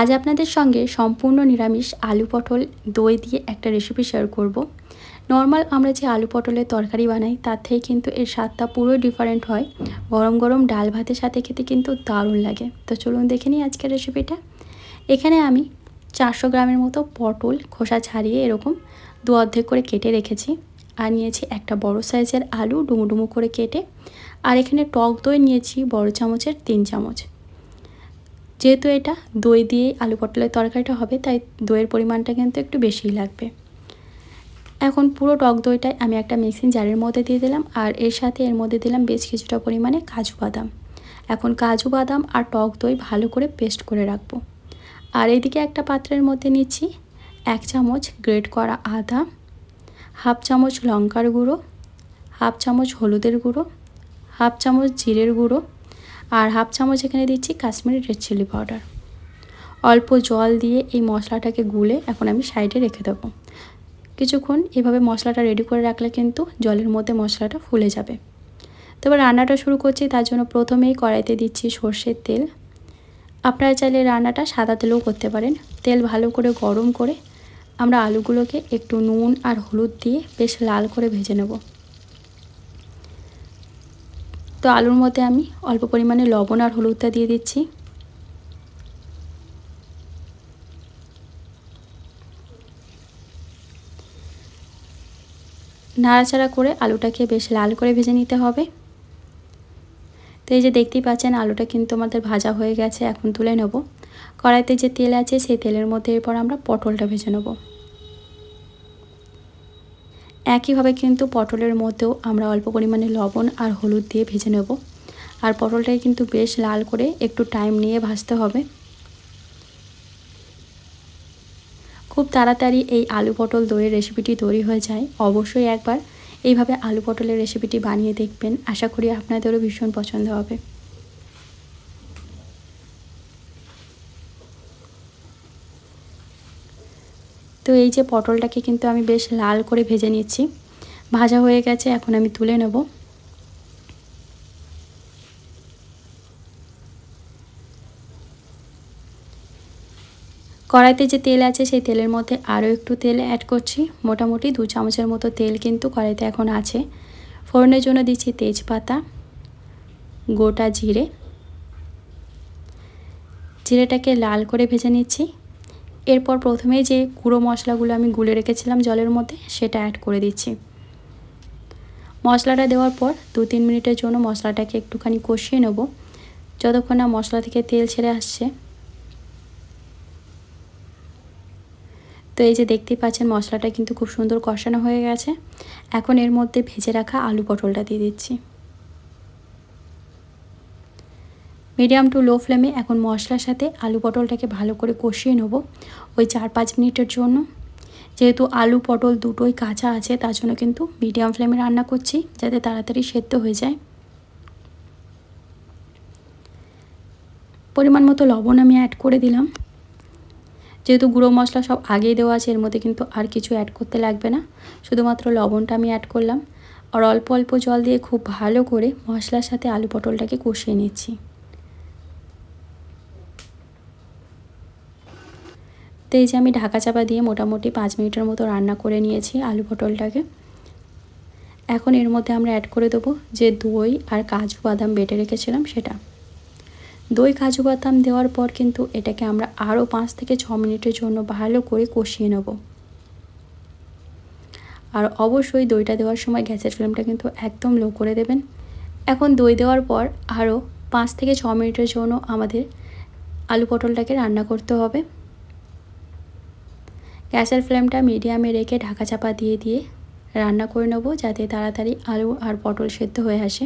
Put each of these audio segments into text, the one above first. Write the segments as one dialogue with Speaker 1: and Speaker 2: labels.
Speaker 1: আজ আপনাদের সঙ্গে সম্পূর্ণ নিরামিষ আলু পটল দই দিয়ে একটা রেসিপি শেয়ার করব। নর্মাল আমরা যে আলু পটলের তরকারি বানাই, তার থেকে কিন্তু এর স্বাদটা পুরোই ডিফারেন্ট হয়। গরম গরম ডাল ভাতের সাথে খেতে কিন্তু দারুণ লাগে। তো চলুন দেখে নিই আজকের রেসিপিটা এখানে আমি চারশো গ্রামের মতো পটল খোসা ছাড়িয়ে এরকম দু অর্ধেক করে কেটে রেখেছি। আর নিয়েছি একটা বড় সাইজের আলু ডুমু ডুমু করে কেটে। আর এখানে টক দই নিয়েছি বড় চামচের তিন চামচ। যেহেতু এটা দই দিয়ে আলু পটলের তরকারিটা হবে, তাই দইয়ের পরিমাণটা কিন্তু একটু বেশিই লাগবে। এখন পুরো টক দইটাই আমি একটা মিক্সিং জারের মধ্যে দিয়ে দিলাম, আর এর সাথে এর মধ্যে দিলাম বেশ কিছুটা পরিমাণে কাজু বাদাম। এখন কাজু বাদাম আর টক দই ভালো করে পেস্ট করে রাখব। আর এদিকে একটা পাত্রের মধ্যে নিচ্ছি এক চামচ গ্রেট করা আদা, হাফ চামচ লঙ্কার গুঁড়ো, হাফ চামচ হলুদের গুঁড়ো, হাফ চামচ জিরের গুঁড়ো আর হাফ চামচ এখানে দিচ্ছি কাশ্মীরি রেড চিলি পাউডার অল্প জল দিয়ে এই মশলাটাকে গুলে এখন আমি সাইডে রেখে দেবো। কিছুক্ষণ এভাবে মশলাটা রেডি করে রাখলে কিন্তু জলের মধ্যে মশলাটা ফুলে যাবে। তো এবার রান্নাটা শুরু করছি, তার জন্য প্রথমেই কড়াইতে দিচ্ছি সর্ষের তেল। আপনারা চাইলে রান্নাটা সাদা তেলেও করতে পারেন। তেল ভালো করে গরম করে আমরা আলুগুলোকে একটু নুন আর হলুদ দিয়ে বেশ লাল করে ভেজে নেব। তো আলুর মধ্যে আমি অল্প পরিমাণে লবণ আর হলুদটা দিয়ে দিচ্ছি। নাড়াচাড়া করে আলুটাকে বেশ লাল করে ভেজে নিতে হবে। তো এই যে দেখতেই পাচ্ছেন, আলুটা কিন্তু আমাদের ভাজা হয়ে গেছে, এখন তুলে নেব। কড়াইতে যে তেল আছে, সেই তেলের মধ্যে এরপর আমরা পটলটা ভেজে নেব। একইভাবে কিন্তু পটলের মধ্যেও আমরা অল্প পরিমাণে লবণ আর হলুদ দিয়ে ভেজে নেব। আর পটলটাকে কিন্তু বেশ লাল করে একটু টাইম নিয়ে ভাজতে হবে। খুব তাড়াতাড়ি এই আলু পটল দইয়ের রেসিপিটি তৈরি হয়ে যায়। অবশ্যই একবার এইভাবে আলু পটলের রেসিপিটি বানিয়ে দেখবেন। আশা করি আপনাদেরও ভীষণ পছন্দ হবে। তো এই যে পটলটাকে কিন্তু আমি বেশ লাল করে ভেজে নিচ্ছি ভাজা হয়ে গেছে, এখন আমি তুলে নেব। কড়াইতে যে তেল আছে, সেই তেলের মধ্যে আরও একটু তেল অ্যাড করছি। মোটামুটি দু চামচের মতো তেল কিন্তু কড়াইতে এখন আছে। ফোড়নের জন্য দিচ্ছি তেজপাতা, গোটা জিরে। জিরেটাকে লাল করে ভেজে নিচ্ছি। এরপর প্রথমেই যে গুঁড়ো মশলাগুলো আমি গুলে রেখেছিলাম জলের মধ্যে, সেটা অ্যাড করে দিচ্ছি। মশলাটা দেওয়ার পর দু তিন মিনিটের জন্য মশলাটাকে একটুখানি কষিয়ে নেব। যতক্ষণ না মশলা থেকে তেল ছেড়ে আসছে। তো এই যে দেখতেই পাচ্ছেন, মশলাটা কিন্তু খুব সুন্দর কষানো হয়ে গেছে। এখন এর মধ্যে ভেজে রাখা আলু পটলটা দিয়ে দিচ্ছি। মিডিয়াম টু লো ফ্লেমে এখন মশলার সাথে আলু পটলটাকে ভালো করে কষিয়ে নেব ওই চার পাঁচ মিনিটের জন্য। যেহেতু আলু পটল দুটোই কাঁচা আছে, তার জন্য কিন্তু মিডিয়াম ফ্লেমে রান্না করছি যাতে তাড়াতাড়ি সেদ্ধ হয়ে যায়। পরিমাণ মতো লবণ আমি অ্যাড করে দিলাম। যেহেতু গুঁড়ো মশলা সব আগেই দেওয়া আছে, এর মধ্যে কিন্তু আর কিছু অ্যাড করতে লাগবে না। শুধুমাত্র লবণটা আমি অ্যাড করলাম। আর অল্প অল্প জল দিয়ে খুব ভালো করে মশলার সাথে আলু পটলটাকে কষিয়ে নিচ্ছি। এই যে আমি ঢাকা চাপা দিয়ে মোটামুটি পাঁচ মিনিটের মতো রান্না করে নিয়েছি আলু পটলটাকে। এখন এর মধ্যে আমরা অ্যাড করে দেবো যে দই আর কাজু বাদাম বেটে রেখেছিলাম সেটা। দই, কাজু বাদাম দেওয়ার পর কিন্তু এটাকে আমরা আরও পাঁচ থেকে ছ মিনিটের জন্য ভালো করে কষিয়ে নেব। আর অবশ্যই দইটা দেওয়ার সময় গ্যাসের ফ্লেমটা কিন্তু একদম লো করে দেবেন। এখন দই দেওয়ার পর আরও পাঁচ থেকে ছ মিনিটের জন্য আমাদের আলু পটলটাকে রান্না করতে হবে। গ্যাসের ফ্লেমটা মিডিয়ামে রেখে ঢাকা চাপা দিয়ে দিয়ে রান্না করে নেব যাতে তাড়াতাড়ি আলু আর পটল সেদ্ধ হয়ে আসে।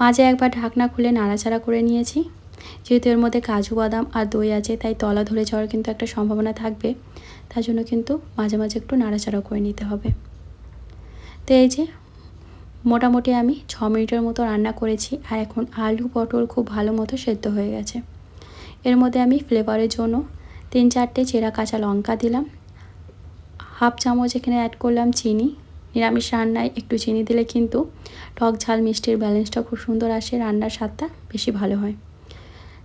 Speaker 1: মাঝে একবার ঢাকনা খুলে নাড়াচাড়া করে নিয়েছি। যেহেতু এর মধ্যে কাজু বাদাম আর দই আছে, তাই তলা ধরে যাওয়ার কিন্তু একটা সম্ভাবনা থাকবে। তার জন্য কিন্তু মাঝে মাঝে একটু নাড়াচাড়া করে নিতে হবে। তো এই যে মোটামুটি আমি ছ মিনিটের মতো রান্না করেছি, আর এখন আলু পটল খুব ভালো মতো সেদ্ধ হয়ে গেছে। এর মধ্যে আমি ফ্লেভারের জন্য তিন চারটে চেরা কাঁচা লঙ্কা দিলাম। হাফ চামচ এখানে অ্যাড করলাম চিনি। নিরামিষ রান্নায় একটু চিনি দিলে কিন্তু টক ঝাল মিষ্টির ব্যালেন্সটা খুব সুন্দর আসে, রান্নার স্বাদটা বেশি ভালো হয়।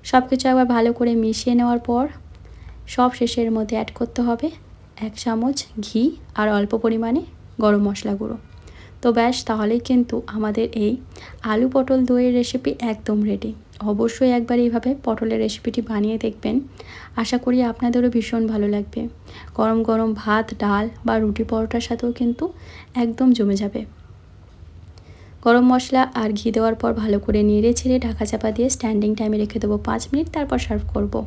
Speaker 1: সব কিছু একবার ভালো করে মিশিয়ে নেওয়ার পর সব শেষের মধ্যে অ্যাড করতে হবে এক চামচ ঘি আর অল্প পরিমাণে গরম মশলা গুঁড়ো। তো ব্যাস, তাহলেই কিন্তু আমাদের এই আলু পটল দইয়ের রেসিপি একদম রেডি অবশ্যই একবার এইভাবে পটলের রেসিপিটি বানিয়ে দেখবেন। আশা করি আপনাদেরও ভীষণ ভালো লাগবে। গরম গরম ভাত, ডাল বা রুটি পরোটার সাথেও কিন্তু একদম জমে যাবে। গরম মশলা আর ঘি দেওয়ার পর ভালো করে নেড়ে ছেড়ে ঢাকা চাপা দিয়ে স্ট্যান্ডিং টাইমে রেখে দেবো পাঁচ মিনিট, তারপর সার্ভ করব।